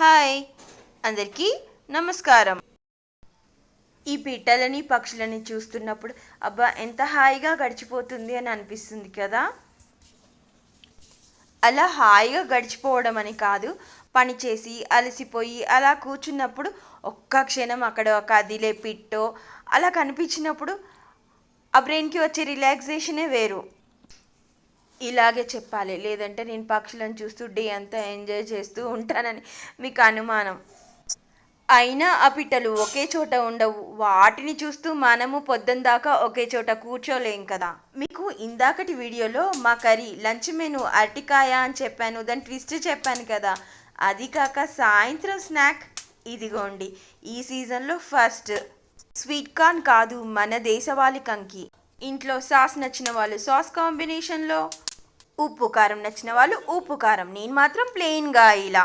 Hi అందరికీ నమస్కారం. ఈ పీటలని పక్షులని చూస్తున్నప్పుడు అబ్బా ఎంత హాయిగా గడిచిపోతుంది అని అనిపిస్తుంది కదా? అలా హాయిగా గడిచిపోవడం అని కాదు. పని చేసి అలసిపోయి అలా కూర్చున్నప్పుడు ఒక్క క్షణం అక్కడ ఒక కదిలే పిట్టో అలా కనిపించినప్పుడు ఆ బ్రెయిన్కి వచ్చే రిలాక్సేషనే వేరు. ఇలాగే చెప్పాలి. లేదంటే నేను పక్షులను చూస్తూ డే అంతా ఎంజాయ్ చేస్తూ ఉంటానని మీకు అనుమానం. అయినా ఆ పిట్టలు ఒకే చోట ఉండవు. వాటిని చూస్తూ మనము పొద్దున దాకా ఒకే చోట కూర్చోలేం కదా. మీకు ఇందాకటి వీడియోలో మా కర్రీ లంచ్ మెను అరటికాయ అని చెప్పాను. దాని ట్విస్ట్ చెప్పాను కదా. అది కాక సాయంత్రం స్నాక్ ఇదిగోండి. ఈ సీజన్లో ఫస్ట్ స్వీట్ కార్న్ కాదు మన దేశవాళి కంకి. ఇంట్లో సాస్ నచ్చిన వాళ్ళు సాస్ కాంబినేషన్లో ఉప్పు కారం నచ్చిన వాళ్ళు ఉప్పు కారం. నేను మాత్రం ప్లెయిన్గా ఇలా.